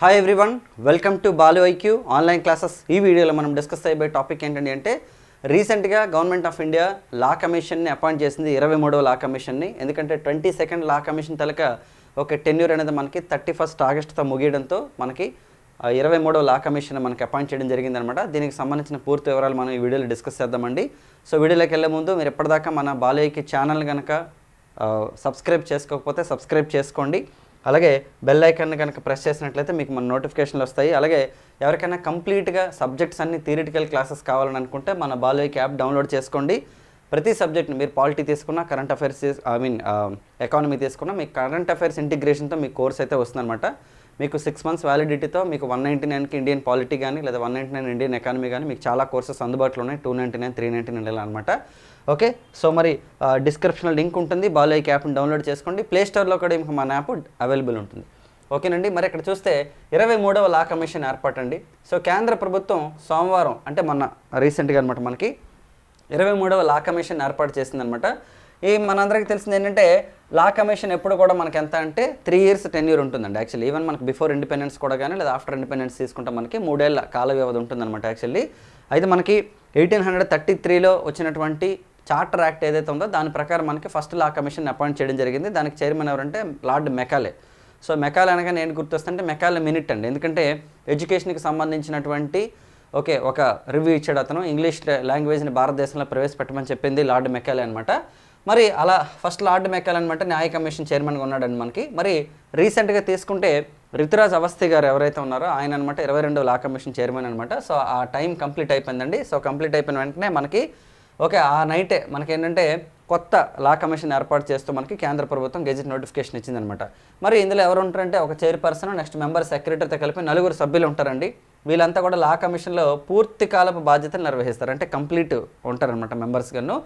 Hi everyone welcome to Balu IQ online classes ఈ వీడియోలో మనం డిస్కస్ అయిపోయే టాపిక్ ఏంటండి అంటే రీసెంట్గా గవర్నమెంట్ ఆఫ్ ఇండియా లా కమిషన్ని అపాయింట్ చేసింది ఇరవై మూడవ లా కమిషన్ని ఎందుకంటే ట్వంటీ సెకండ్ లా కమిషన్ తలక ఒక టెన్యూర్ అనేది మనకి థర్టీ ఫస్ట్ ఆగస్టుతో ముగియడంతో మనకి ఇరవై మూడవ లా కమిషన్ మనకి అపాయింట్ చేయడం జరిగిందనమాట దీనికి సంబంధించిన పూర్తి వివరాలు మనం ఈ వీడియోలో డిస్కస్ చేద్దామండి. సో వీడియోలోకి వెళ్ళే ముందు మీరు ఎప్పటిదాకా మన బాలయ్యకి ఛానల్ కనుక సబ్స్క్రైబ్ చేసుకోకపోతే సబ్స్క్రైబ్ చేసుకోండి. అలాగే బెల్ ఐకాన్ కనుక ప్రెస్ చేసినట్లయితే మీకు మన నోటిఫికేషన్లు వస్తాయి. అలాగే ఎవరికైనా కంప్లీట్గా సబ్జెక్ట్స్ అన్ని థియరిటికల్ క్లాసెస్ కావాలని అనుకుంటే మన బాలయ్యకి యాప్ డౌన్లోడ్ చేసుకోండి. ప్రతి సబ్జెక్ట్ని మీరు పాలిటీ తీసుకున్నా current affairs I mean economy తీసుకున్నా మీకు కరెంట్ అఫైర్స్ ఇంటిగ్రేషన్తో మీ కోర్స్ అయితే వస్తుందన్నమాట. మీకు సిక్స్ మంత్స్ వ్యాలిడిటీతో మీకు వన్ నైంటీ నైన్కి ఇండియన్ పాలిటీ కానీ లేదా one ninety nine Indian economy కానీ మీకు చాలా కోర్సెస్ అందుబాటులో ఉన్నాయి. Two ninety nine three ninety nine అనమాట ఓకే? సో మరి డిస్క్రిప్షన్లో లింక్ ఉంటుంది. బాలయ్య యాప్ని డౌన్లోడ్ చేసుకోండి. ప్లే స్టోర్లో కూడా ఇంకా మన యాప్ అవైలబుల్ ఉంటుంది. ఓకేనండి? మరి ఇక్కడ చూస్తే ఇరవై మూడవ లా కమిషన్ ఏర్పాటండి. సో కేంద్ర ప్రభుత్వం సోమవారం అంటే మొన్న రీసెంట్గా అనమాట మనకి ఇరవై మూడవ లా కమిషన్ ఏర్పాటు చేసిందనమాట ఈ మనందరికీ తెలిసింది ఏంటంటే లా కమిషన్ ఎప్పుడు కూడా మనకి ఎంత అంటే త్రీ ఇయర్స్ టెన్ ఇయర్ ఉంటుందండి యాక్చువల్లీ. ఈవెన్ మనకి బిఫోర్ ఇండిపెండెన్స్ కూడా కానీ లేదా ఆఫ్టర్ ఇండిపెండెన్స్ తీసుకుంటే మనకి మూడేళ్ళ కాల వ్యవధి ఉంటుందన్నమాట యాక్చువల్లీ. అయితే మనకి ఎయిటీన్ హండ్రెడ్ థర్టీ త్రీలో వచ్చినటువంటి చార్టర్ యాక్ట్ ఏదైతే ఉందో దాని ప్రకారం మనకి ఫస్ట్ లా కమిషన్ అపాయింట్ చేయడం జరిగింది. దానికి చైర్మన్ ఎవరంటే లార్డ్ మెకాలే. సో మెకాలే అనగా నేను గుర్తొస్తుంటే మెకాలే మినిట్ అండి. ఎందుకంటే ఎడ్యుకేషన్కి సంబంధించినటువంటి ఓకే ఒక రివ్యూ ఇచ్చాడు అతను. ఇంగ్లీష్ లాంగ్వేజ్ని భారతదేశంలో ప్రవేశపెట్టమని చెప్పింది లార్డ్ మెకాలే అనమాట మరి అలా ఫస్ట్ లార్డ్ మెకాలే అనమాట న్యాయ కమిషన్ చైర్మన్గా ఉన్నాడండి మనకి. మరి రీసెంట్గా తీసుకుంటే రితురాజ్ అవస్థి గారు ఎవరైతే ఉన్నారో ఆయన అనమాట ఇరవై రెండవ లా కమిషన్ చైర్మన్ అనమాట సో ఆ టైం కంప్లీట్ అయిపోయిందండి. సో కంప్లీట్ అయిపోయిన వెంటనే మనకి ఓకే ఆ నైటే మనకి ఏంటంటే కొత్త లా కమిషన్ ఏర్పాటు చేస్తూ మనకి కేంద్ర ప్రభుత్వం గెజిట్ నోటిఫికేషన్ ఇచ్చిందనమాట. మరి ఇందులో ఎవరు ఉంటారంటే ఒక చైర్పర్సన్ నెక్స్ట్ మెంబర్ సెక్రటరీతో కలిపి నలుగురు సభ్యులు ఉంటారండి. వీళ్ళంతా కూడా లా కమిషన్లో పూర్తి కాలపు బాధ్యతలు నిర్వహిస్తారు. అంటే కంప్లీట్ ఉంటారనమాట మెంబర్స్ గను.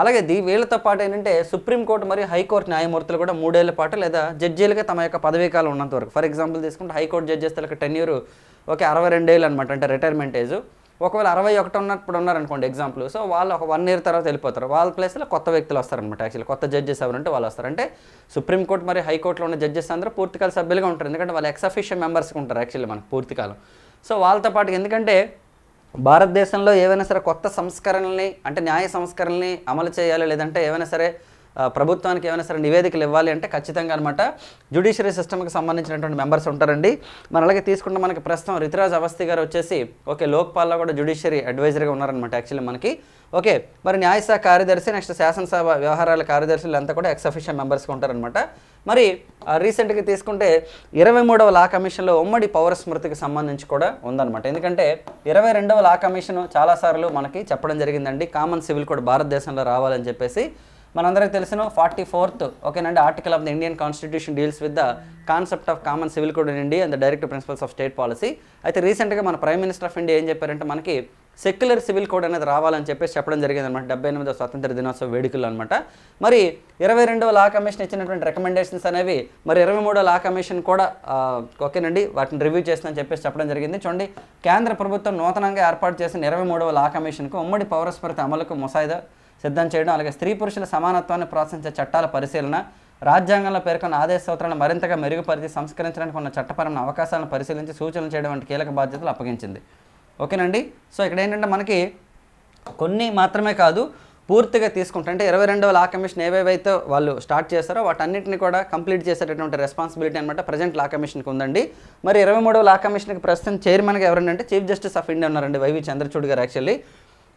అలాగే దీ వీళ్ళతో పాటు ఏంటంటే సుప్రీంకోర్టు మరియు హైకోర్టు న్యాయమూర్తులు కూడా మూడేళ్ళ పాటు లేదా జడ్జీలుగా తమ యొక్క పదవీకాలం ఉన్నంత వరకు. ఫర్ ఎగ్జాంపుల్ తీసుకుంటే హైకోర్టు జడ్జెస్ తలక టెన్యూరు ఓకే అరవై రెండేళ్ళు అనమాట అంటే రిటైర్మెంట్ ఏజ్. ఒకవేళ అరవై ఒకటి ఉన్నప్పుడు ఉన్నారనుకోండి ఎగ్జాంపుల్ సో వాళ్ళు ఒక వన్ ఇయర్ తర్వాత వెళ్ళిపోతారు. వాళ్ళ ప్లేస్లో కొత్త వ్యక్తులు వస్తారనమాట యాక్చువల్లీ కొత్త జడ్జెస్ ఎవరంటే వాళ్ళు వస్తారు. అంటే సుప్రీంకోర్టు మరియు హైకోర్టులో ఉన్న జడ్జెస్ అందరూ పూర్తికాల సభ్యులుగా ఉంటారు. ఎందుకంటే వాళ్ళు ఎక్స్ మెంబర్స్గా ఉంటారు యాక్చువల్లీ మనకు పూర్తికాలం. సో వాళ్ళతో పాటు ఎందుకంటే భారతదేశంలో ఏవైనా సరే కొత్త సంస్కరణల్ని అంటే న్యాయ సంస్కరణల్ని అమలు చేయాలి లేదంటే ఏవైనా సరే ప్రభుత్వానికి ఏమైనా సరే నివేదికలు ఇవ్వాలి అంటే ఖచ్చితంగా అనమాట జ్యుడిషియరీ సిస్టమ్కి సంబంధించినటువంటి మెంబర్స్ ఉంటారండి. మరి అలాగే తీసుకుంటే మనకి ప్రస్తుతం రితురాజ్ అవస్థి గారు వచ్చేసి ఓకే లోక్పాల్లో కూడా జ్యుడిషియరీ అడ్వైజర్గా ఉన్నారనమాట యాక్చువల్లీ మనకి. ఓకే మరి న్యాయశాఖ కార్యదర్శి నెక్స్ట్ శాసనసభ వ్యవహారాల కార్యదర్శులు అంతా కూడా ఎక్సఫిషియల్ మెంబర్స్గా ఉంటారనమాట మరి రీసెంట్గా తీసుకుంటే ఇరవై మూడవ లా కమిషన్లో ఉమ్మడి పౌర స్మృతికి సంబంధించి కూడా ఉందన్నమాట. ఎందుకంటే ఇరవై రెండవ లా కమిషన్ చాలాసార్లు మనకి చెప్పడం జరిగిందండి. కామన్ సివిల్ కోడ్ భారతదేశంలో రావాలని చెప్పేసి మనందరికీ తెలిసిన ఫార్టీ ఫోర్త్ ఓకేనండి article of the Indian constitution deals with the concept of common civil code in India and the direct principles of state policy. అయితే రీసెంట్గా మన ప్రైమ్ మినిస్టర్ ఆఫ్ ఇండియా ఏం చెప్పారంటే మనకి సెక్యులర్ సివిల్ కోడ్ అనేది రావాలని చెప్పేసి చెప్పడం జరిగింది అనమాట డెబ్బై ఎనిమిదవ స్వాతంత్ర దినోత్సవ వేడుకలు అనమాట మరి ఇరవై రెండవ లా కమిషన్ ఇచ్చినటువంటి రికమెండేషన్స్ అనేవి మరి ఇరవై మూడవ లా కమిషన్ కూడా ఓకేనండి వాటిని రివ్యూ చేస్తుందని చెప్పేసి చెప్పడం జరిగింది. చూడండి కేంద్ర ప్రభుత్వం నూతనంగా ఏర్పాటు చేసిన ఇరవై మూడవ లా కమిషన్కు ఉమ్మడి పౌరస్మృతి అమలుకు ముసాయిదా. సిద్ధం చేయడం అలాగే స్త్రీ పురుషుల సమానత్వాన్ని ప్రోత్సహించే చట్టాల పరిశీలన రాజ్యాంగంలో పేర్కొన్న ఆదేశ సూత్రాలను మరింతగా మెరుగుపరిచి సంస్కరించడానికి ఉన్న చట్టపరమైన అవకాశాలను పరిశీలించి సూచనలు చేయడం వంటి కీలక బాధ్యతలు అప్పగించింది. ఓకేనండి? సో ఇక్కడ ఏంటంటే మనకి కొన్ని మాత్రమే కాదు పూర్తిగా తీసుకుంటే అంటే ఇరవై రెండవ లా కమిషన్ ఏవేవైతే వాళ్ళు స్టార్ట్ చేస్తారో వాటన్నిటిని కూడా కంప్లీట్ చేసేటటువంటి రెస్పాన్సిబిలిటీ అనమాట ప్రజెంట్ లా కమిషన్కి ఉందండి. మరి ఇరవై మూడవ లా కమిషన్కి ప్రస్తుతం చైర్మన్గా ఎవరంటే చీఫ్ జస్టిస్ ఆఫ్ ఇండియా ఉన్నారండి వైవి చంద్రచూడ్ గారు యాక్చువల్లీ.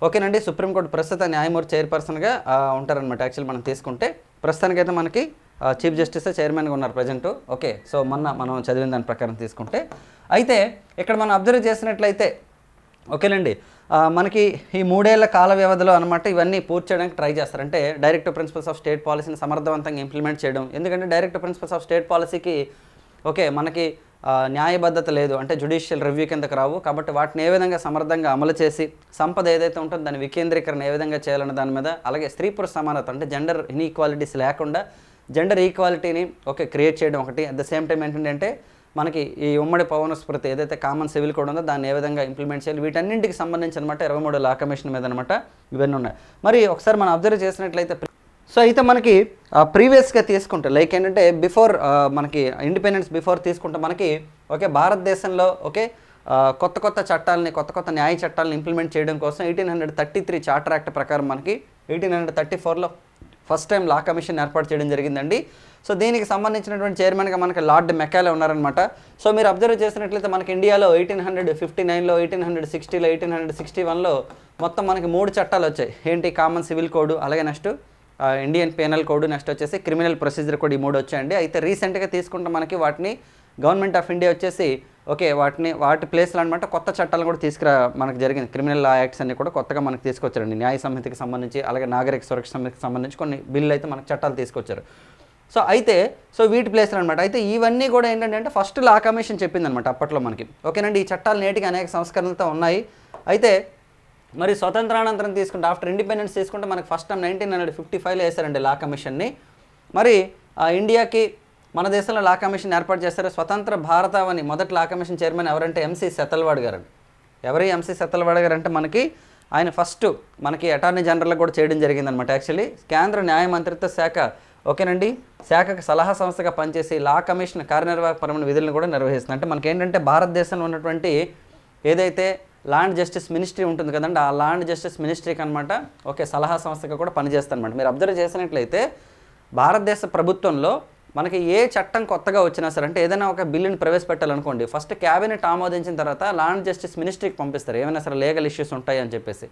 ఓకేనండి సుప్రీంకోర్టు ప్రస్తుత న్యాయమూర్తి చైర్పర్సన్గా ఉంటారనమాట యాక్చువల్ మనం తీసుకుంటే ప్రస్తుతానికైతే మనకి చీఫ్ జస్టిస్ చైర్మన్గా ఉన్నారు ప్రజెంట్. ఓకే సో మొన్న మనం చదివిన దాని ప్రకారం తీసుకుంటే. అయితే ఇక్కడ మనం అబ్జర్వ్ చేసినట్లయితే ఓకేనండి మనకి ఈ మూడేళ్ళ కాల వ్యవధిలో అనమాట ఇవన్నీ పూర్తి చేయడానికి ట్రై చేస్తారు. అంటే డైరెక్ట్ ప్రిన్సిపల్స్ ఆఫ్ స్టేట్ పాలసీని సమర్థవంతంగా ఇంప్లిమెంట్ చేయడం. ఎందుకంటే డైరెక్ట్ ప్రిన్సిపల్స్ ఆఫ్ స్టేట్ పాలసీకి ఓకే మనకి న్యాయబద్ధత లేదు. అంటే జుడిషియల్ రివ్యూ కిందకు రావు. కాబట్టి వాటిని ఏ విధంగా సమర్థంగా అమలు చేసి సంపద ఏదైతే ఉంటుందో దాని వికేంద్రీకరణ ఏ విధంగా చేయాలన్న దాని మీద అలాగే స్త్రీ పురుష సమానత అంటే జెండర్ ఇన్ఈక్వాలిటీస్ లేకుండా జెండర్ ఈక్వాలిటీని ఓకే క్రియేట్ చేయడం ఒకటి. అట్ ద సేమ్ టైం ఏంటంటే మనకి ఈ ఉమ్మడి పవన స్మృతి ఏదైతే కామన్ సివిల్ కోడ్ ఉందో దాన్ని ఏ విధంగా ఇంప్లిమెంట్ చేయాలి వీటన్నింటికి సంబంధించి అనమాట ఇరవై మూడు లా కమిషన్ మీద అనమాట ఇవన్నీ ఉన్నాయి. మరి ఒకసారి మనం అబ్జర్వ్ చేసినట్లయితే సో అయితే మనకి ప్రీవియస్గా తీసుకుంటే లైక్ ఏంటంటే బిఫోర్ మనకి ఇండిపెండెన్స్ బిఫోర్ తీసుకుంటే మనకి ఓకే భారతదేశంలో ఓకే కొత్త కొత్త చట్టాలని కొత్త కొత్త న్యాయ చట్టాలను ఇంప్లిమెంట్ చేయడం కోసం eighteen hundred thirty three charter act ప్రకారం మనకి ఎయిటీన్ హండ్రెడ్ థర్టీ ఫోర్లో ఫస్ట్ టైం లా కమిషన్ ఏర్పాటు చేయడం జరిగిందండి. సో దీనికి సంబంధించినటువంటి చైర్మన్గా మనకి లార్డ్ మెకాలే ఉన్నారనమాట సో మీరు అబ్జర్వ్ చేసినట్లయితే మనకి ఇండియాలో ఎయిటీన్ హండ్రెడ్ ఫిఫ్టీ నైన్లో ఎయిటీన్ హండ్రెడ్ సిక్స్టీలో ఎయిటీన్ హండ్రెడ్ సిక్స్టీ వన్లో మొత్తం మనకి మూడు చట్టాలు వచ్చాయి. ఏంటి? కామన్ సివిల్ కోడ్ అలాగే next Indian penal code next వచ్చేసి క్రిమినల్ ప్రొసీజర్ కోడ్ ఈ మూడు వచ్చాయండి. అయితే రీసెంట్గా తీసుకుంటే మనకి వాటిని గవర్నమెంట్ ఆఫ్ ఇండియా వచ్చేసి ఓకే వాటిని వాటి ప్లేస్లో అనమాట కొత్త చట్టాలు కూడా తీసుకురా మనకు జరిగింది. క్రిమినల్ లా యాక్ట్స్ అన్ని కూడా కొత్తగా మనకు తీసుకొచ్చారండి. న్యాయ సంహితకి సంబంధించి అలాగే నాగరిక సురక్ష సంహితకి సంబంధించి కొన్ని బిల్లు అయితే మనకు చట్టాలు తీసుకొచ్చారు. సో అయితే సో వీటి ప్లేస్లో అనమాట అయితే ఇవన్నీ కూడా ఏంటంటే అంటే ఫస్ట్ లా కమిషన్ చెప్పిందనమాట అప్పట్లో మనకి. ఓకేనండి ఈ చట్టాలు నేటికి అనేక సంస్కరణలతో ఉన్నాయి. అయితే మరి స్వతంత్రానంతరం తీసుకుంటే ఆఫ్టర్ ఇండిపెండెన్స్ తీసుకుంటే మనకు first time nineteen hundred fifty ఫైవ్లో వేశారండి లా కమిషన్ని. మరి ఆ, ఇండియాకి మన దేశంలో లా కమిషన్ ఏర్పాటు చేస్తారు స్వతంత్ర భారతావని మొదటి లా కమిషన్ చైర్మన్ ఎవరంటే ఎంసీ సెతల్వాడ్ గారు ఎవరి ఎంసీ సెతల్వాడ్ గారు అంటే మనకి ఆయన ఫస్ట్ మనకి అటార్నీ జనరల్ కూడా చేయడం జరిగిందనమాట యాక్చువల్లీ కేంద్ర న్యాయ మంత్రిత్వ శాఖ ఓకేనండి? శాఖకు సలహా సంస్థగా పనిచేసి లా కమిషన్ కార్యనిర్వాహకపరమైన విధులను కూడా నిర్వహిస్తుంది. అంటే మనకి ఏంటంటే భారతదేశంలో ఉన్నటువంటి ఏదైతే ల్యాండ్ జస్టిస్ మినిస్ట్రీ ఉంటుంది కదండి ఆ ల్యాండ్ జస్టిస్ మినిస్ట్రీకి అనమాట ఓకే సలహా సంస్థగా కూడా పనిచేస్తారనమాట మీరు అబ్జర్వ్ చేసినట్లయితే భారతదేశ ప్రభుత్వంలో మనకి ఏ చట్టం కొత్తగా వచ్చినా సరే అంటే ఏదైనా ఒక బిల్లుని ప్రవేశపెట్టాలనుకోండి ఫస్ట్ క్యాబినెట్ ఆమోదించిన తర్వాత ల్యాండ్ జస్టిస్ మినిస్ట్రీకి పంపిస్తారు. ఏమైనా సరే లీగల్ ఇష్యూస్ ఉంటాయి అని చెప్పేసి.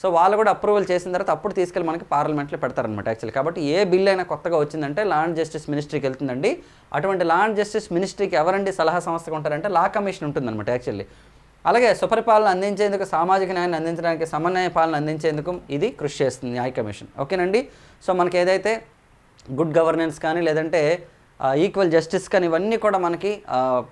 సో వాళ్ళు కూడా అప్రూవల్ చేసిన తర్వాత అప్పుడు తీసుకెళ్ళి మనకి పార్లమెంట్లో పెడతారనమాట యాక్చువల్లీ కాబట్టి ఏ బిల్ అయినా కొత్తగా వచ్చిందంటే ల్యాండ్ జస్టిస్ మినిస్ట్రీకి వెళ్తుందండి. అటువంటి ల్యాండ్ జస్టిస్ మినిస్ట్రీకి ఎవరండి సలహా సంస్థగా ఉంటారంటే లా కమిషన్ ఉంటుందన్నమాట యాక్చువల్లీ. అలాగే సుపరిపాలన అందించేందుకు సామాజిక న్యాయాన్ని అందించడానికి సమన్వయ పాలన అందించేందుకు ఇది కృషి చేస్తుంది న్యాయ కమిషన్ ఓకేనండి? సో మనకి ఏదైతే గుడ్ గవర్నెన్స్ కానీ లేదంటే ఈక్వల్ జస్టిస్ కానీ ఇవన్నీ కూడా మనకి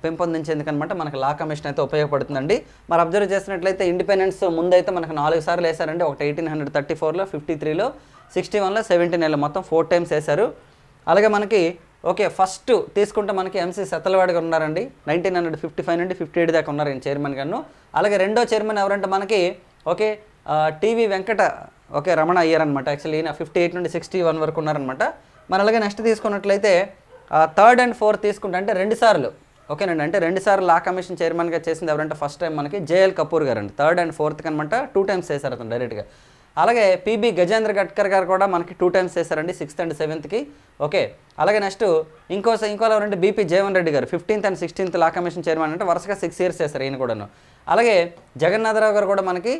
పెంపొందించేందుకు అనమాట మనకి లా కమిషన్ అయితే ఉపయోగపడుతుందండి. మరి అబ్జర్వ్ చేసినట్లయితే ఇండిపెండెన్స్ ముందైతే మనకు నాలుగు సార్లు వేశారండి. ఒకటి ఎయిటీన్ హండ్రెడ్ థర్టీ ఫోర్లో ఫిఫ్టీ త్రీలో సిక్స్టీ వన్లో సెవెంటీ నైన్లో మొత్తం ఫోర్ టైమ్స్ వేశారు. అలాగే మనకి ఓకే ఫస్ట్ తీసుకుంటే మనకి ఎంసీ సతలవాడి గారు ఉన్నారండి. నైన్టీన్ హండ్రెడ్ ఫిఫ్టీ ఫైవ్ నుండి ఫిఫ్టీ ఎయిట్ దాకా ఉన్నారు చైర్మన్ గారు. అలాగే రెండో చైర్మన్ ఎవరంటే మనకి okay TV Venkata okay Ramana అయ్యారు అనమాట యాక్చువల్లీ ఈయన ఫిఫ్టీ ఎయిట్ నుండి సిక్స్టీ వన్ వరకు ఉన్నారనమాట మరి అలాగే నెక్స్ట్ తీసుకున్నట్లయితే థర్డ్ అండ్ ఫోర్త్ తీసుకుంటే అంటే రెండు సార్లు ఓకేనండి. అంటే రెండు సార్లు లా కమిషన్ చైర్మన్గా చేసింది ఎవరంటే ఫస్ట్ టైం మనకి జేఎల్ కపూర్ గారు అండి థర్డ్ అండ్ ఫోర్త్ అనమాట టూ టైమ్స్ చేశారు అతను డైరెక్ట్గా అలాగే పీబీ గజేంద్ర గడ్కర్ గారు కూడా మనకి టూ టైమ్స్ చేశారండి సిక్స్త్ అండ్ సెవెంత్కి ఓకే అలాగే నెక్స్ట్ ఇంకో ఇంకో ఉంటే BP Jeevan Reddy garu fifteenth and sixteenth law commission chairman అంటే వరుసగా సిక్స్ ఇయర్స్ చేశారు ఈయన కూడాను. అలాగే జగన్నాథరావు గారు కూడా మనకి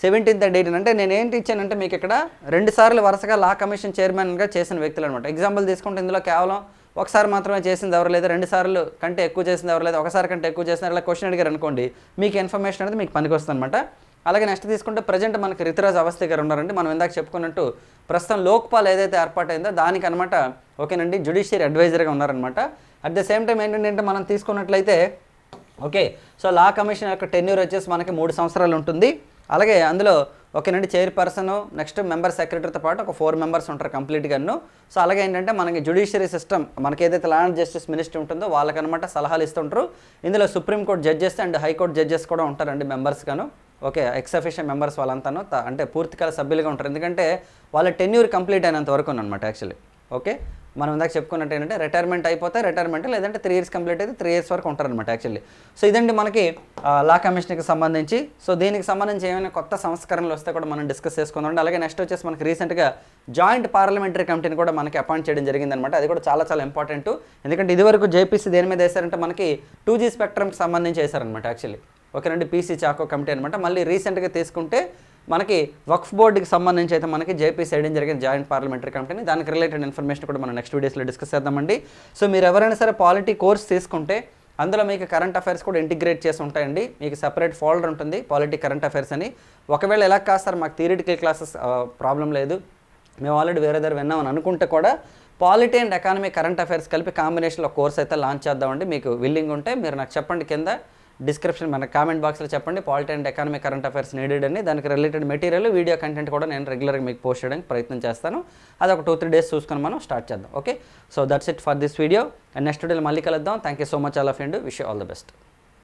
సెవెంటీన్త్ అండ్ ఎయిటీన్ అంటే నేను ఏంటి ఇచ్చానంటే మీకు ఇక్కడ రెండు సార్లు వరుసగా లా కమిషన్ చైర్మన్గా చేసిన వ్యక్తులు అనమాట ఎగ్జాంపుల్ తీసుకుంటే ఇందులో కేవలం ఒకసారి మాత్రమే చేసింది ఎవరు లేదు రెండు సార్లు కంటే ఎక్కువ చేసింది ఎవరు లేదు ఒకసారి కంటే ఎక్కువ చేసిన ఇలా క్వశ్చన్ అడిగారు అనుకోండి మీకు ఇన్ఫర్మేషన్ అనేది మీకు పనికి వస్తుంది అనమాట అలాగే నెక్స్ట్ తీసుకుంటే ప్రజెంట్ మనకి రితురాజ్ అవస్థ గారు ఉన్నారండి. మనం ఇందాక చెప్పుకున్నట్టు ప్రస్తుతం లోక్పాల్ ఏదైతే ఏర్పాటైందో దానికి అనమాట ఓకేనండి జ్యుడిషియరీ అడ్వైజర్గా ఉన్నారనమాట అట్ ద సేమ్ టైం ఏంటంటే మనం తీసుకున్నట్లయితే ఓకే సో లా కమిషన్ యొక్క టెన్యూర్ వచ్చేసి మనకి మూడు సంవత్సరాలు ఉంటుంది. అలాగే అందులో ఓకేనండి చైర్పర్సన్ నెక్స్ట్ మెంబర్ సెక్రటరీతో పాటు ఒక ఫోర్ మెంబర్స్ ఉంటారు కంప్లీట్గాను సో అలాగే ఏంటంటే మనకి జుడిషియరీ సిస్టమ్ మనకి ఏదైతే ల్యాండ్ జస్టిస్ మినిస్ట్రీ ఉంటుందో వాళ్ళకనమాట సలహాలు ఇస్తుంటారు. ఇందులో supreme court judges and high court judges కూడా ఉంటారండి మెంబర్స్గాను ఓకే ఎక్స్ మెంబర్స్ వాళ్ళంతాను త- అంటే పూర్తికాల సభ్యులుగా ఉంటారు. ఎందుకంటే వాళ్ళ టెన్యూర్ కంప్లీట్ అయినంత వరకు అనమాట యాక్చువల్లీ ఓకే? మనం ఇందాక చెప్పుకున్నట్టు ఏంటంటే రిటైర్మెంట్ అయిపోతే రిటైర్మెంట్ లేదంటే త్రీ ఇయర్స్ కంప్లీట్ అయితే త్రీ ఇయర్స్ వరకు ఉంటారనమాట యాక్చువల్లీ సో ఇదండి మనకి లా కమిషన్కి సంబంధించి. సో దీనికి సంబంధించి ఏమైనా కొత్త సంస్కరణలు వస్తే కూడా మనం డిస్కస్ చేసుకుందాం అలాగే నెక్స్ట్ వచ్చేసి మనకి రీసెంట్గా జాయింట్ పార్లమెంటరీ కమిటీని కూడా మనకి అపాయింట్ చేయడం జరిగిందనమాట అది కూడా చాలా చాలా ఇంపార్టెంట్ ఎందుకంటే ఇదివరకు జేపీసీ దేని మీద వేశారంటే మనకి టూ జీ స్పెక్ట్రమ్కి సంబంధించి వేశారనమాట యాక్చువల్లీ ఓకేనండి పీసీ చాకో కమిటీ అనమాట మళ్ళీ రీసెంట్గా తీసుకుంటే మనకి వక్ఫ్ బోర్డుకి సంబంధించి అయితే మనకి జేపీ సైడ్ జరిగిన జాయింట్ పార్లమెంటరీ కమిటీని దానికి రిలేటెడ్ ఇన్ఫర్మేషన్ కూడా మనం నెక్స్ట్ వీడియోస్లో డిస్కస్ చేద్దామండి. సో మీరు ఎవరైనా సరే పాలిటీ కోర్స్ తీసుకుంటే అందులో మీకు కరెంట్ అఫైర్స్ కూడా ఇంటిగ్రేట్ చేసి ఉంటాయండి. మీకు సెపరేట్ ఫోల్డర్ ఉంటుంది పాలిటీ కరెంట్ అఫైర్స్ అని. ఒకవేళ ఎలా కాస్తారు సార్ మాకు థియరిటికల్ క్లాసెస్ ప్రాబ్లం లేదు. మేము ఆల్రెడీ వేరే దగ్గర విన్నామని అనుకుంటే కూడా polity and economy current affairs కలిపి కాంబినేషన్లో కోర్స్ అయితే లాంచ్ చేద్దామండి. మీకు విల్లింగ్ ఉంటే మీరు నాకు చెప్పండి కింద. డిస్క్రిప్షన్ మన కామెంట్ బాక్స్లో చెప్పండి. Polity and economy current affairs needed అని. దానికి రిలేటెడ్ మెటీరియల్ వీడియో కంటెంట్ కూడా నేను రెగ్యులర్గా మీకు పోస్ట్ చేయడానికి ప్రయత్నం చేస్తాను. అది ఒక టూ త్రీ డేస్ చూసుకొని మనం స్టార్ట్ చేద్దాం. Okay so that's it for this video and next వీడియోలో మళ్ళీ కలుద్దాం. Thank you so much all of and wish all the best